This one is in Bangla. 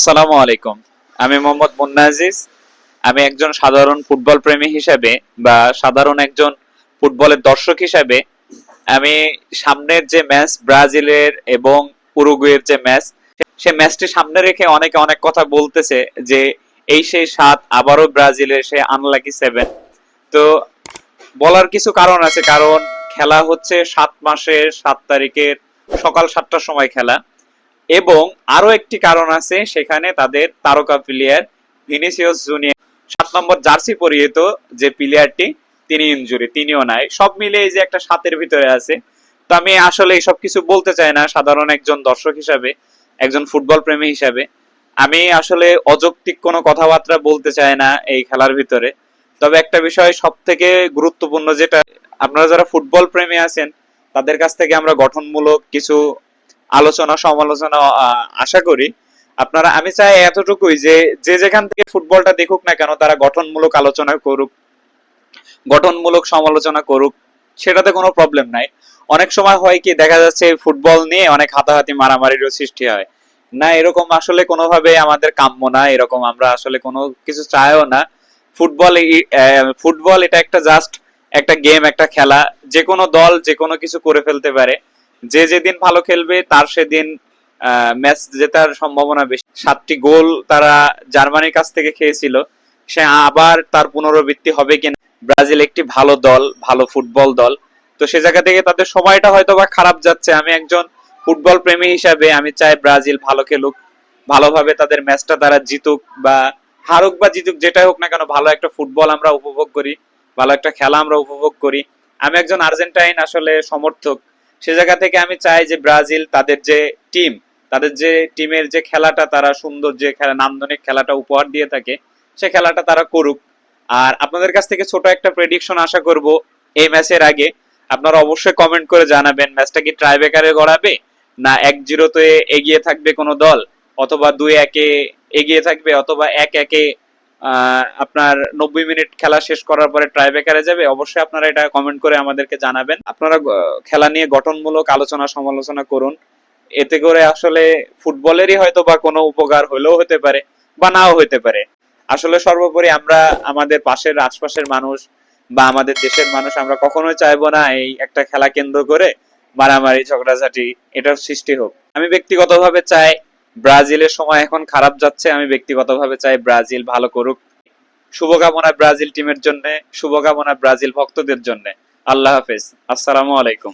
আসসালামু আলাইকুম। আমি মোহাম্মদ মুন্না আজিজ আমি একজন সাধারণ ফুটবল প্রেমী হিসেবে বা সাধারণ একজন ফুটবলের দর্শক হিসেবে আমি সামনের যে ম্যাচ ব্রাজিলের এবং উরুগুয়ের যে ম্যাচ, সে ম্যাচটি সামনে রেখে অনেকে অনেক কথা বলতেছে যে এই সেই সাত, আবারও ব্রাজিলের সে আনলাকি সেভেন তো বলার কিছু কারণ আছে, কারণ খেলা হচ্ছে সাত মাসের সাত তারিখের সকাল সাতটার সময় খেলা। এবং আরও একটি কারণ আছে, সেখানে তাদের তারকা প্লেয়ার ভিনিসিয়াস জুনিয়র সাত নম্বর জার্সি পরিহিত যে প্লেয়ারটি তিনি ইনজুরি তিনিও নাই। সব মিলে এই যে একটা সাতের ভিতরে আছে, তো আমি আসলে এইসব কিছু বলতে চাই না, সাধারণ একজন দর্শক হিসাবে, একজন ফুটবল প্রেমী হিসাবে। আমি আসলে অযৌক্তিক কোনো কথাবার্তা বলতে চাই না এই খেলার ভিতরে। তবে একটা বিষয় সব থেকে গুরুত্বপূর্ণ যেটা, আপনারা যারা ফুটবল প্রেমী আছেন, তাদের কাছ থেকে আমরা গঠনমূলক কিছু আলোচনা, সমালোচনা আশা করি আপনারা, আমি চাই এতটুকুই যে যে যেখান থেকে ফুটবলটা দেখুক না কেন, তারা গঠনমূলক আলোচনা করুক, গঠনমূলক সমালোচনা করুক, সেটাতে কোনো প্রবলেম নাই। অনেক সময় হয় কি, দেখা যাচ্ছে ফুটবল নিয়ে অনেক হাতাহাতি মারামারিরও সৃষ্টি হয়। না, এরকম আসলে কোনোভাবে আমাদের কাম্য না, এরকম আমরা আসলে কোনো কিছু চাইও না। ফুটবল ফুটবল এটা একটা জাস্ট একটা গেম একটা খেলা যে কোনো দল যে কোনো কিছু করে ফেলতে পারে। যে যেদিন ভালো খেলবে, তার সেদিন ম্যাচ জেতার সম্ভাবনা বেশি। সাতটি গোল তারা জার্মানির কাছ থেকে খেয়েছিল। সে আবার তার পুনরাবৃত্তি হবে কিনা? ব্রাজিল একটি ভালো দল, ভালো ফুটবল দল। তো সে জায়গা থেকে তাদের সময়টা হয়তো বা খারাপ যাচ্ছে। আমি একজন ফুটবল প্রেমী হিসাবে আমি চাই ব্রাজিল ভালো খেলুক, ভালোভাবে তাদের ম্যাচটা তারা জিতুক বা হারুক বা জিতুক, যেটাই হোক না কেন, ভালো একটা ফুটবল আমরা উপভোগ করি, ভালো একটা খেলা আমরা উপভোগ করি। আমি একজন আর্জেন্টাইন আসলে সমর্থক। সে জায়গা থেকে আমি চাই যে ব্রাজিল তাদের যে টিম, তাদের যে টিমের যে খেলাটা তারা সুন্দর যে খেলা, নান্দনিক খেলাটা উপহার দিয়ে থাকে, সে খেলাটা তারা করুক। আর আপনাদের কাছ থেকে ছোট একটা প্রেডিকশন আশা করব, এই ম্যাচের আগে আপনারা অবশ্যই কমেন্ট করে জানাবেন, ম্যাচটা কি ট্রাইবেকারে গড়াবে না এক জিরোতে এগিয়ে থাকবে কোনো দল, অথবা দুই একে এগিয়ে থাকবে, অথবা এক একে আপনার নব্বই মিনিট খেলা শেষ করার পরে ট্রাইবেকারে যাবে, অবশ্যই আপনারা এটা কমেন্ট করে আমাদেরকে জানাবেন। আপনারা খেলা নিয়ে গঠনমূলক আলোচনা সমালোচনা করুন। এতে করে আসলে ফুটবলেরই হয়তো বা কোনো উপকার হলেও হতে পারে, বা নাও হতে পারে। আসলে সর্বোপরি আমরা আমাদের পাশের আশপাশের মানুষ বা আমাদের দেশের মানুষ, আমরা কখনোই চাইব না এই একটা খেলা কেন্দ্র করে মারামারি, ঝগড়াঝাটি, এটার সৃষ্টি হোক। আমি ব্যক্তিগতভাবে চাই ব্রাজিলের সময় এখন খারাপ যাচ্ছে, আমি ব্যক্তিগতভাবে চাই ব্রাজিল ভালো করুক। শুভকামনা ব্রাজিল টিমের জন্য, শুভকামনা ব্রাজিল ভক্তদের জন্য। আল্লাহ হাফেজ। আসসালামু আলাইকুম।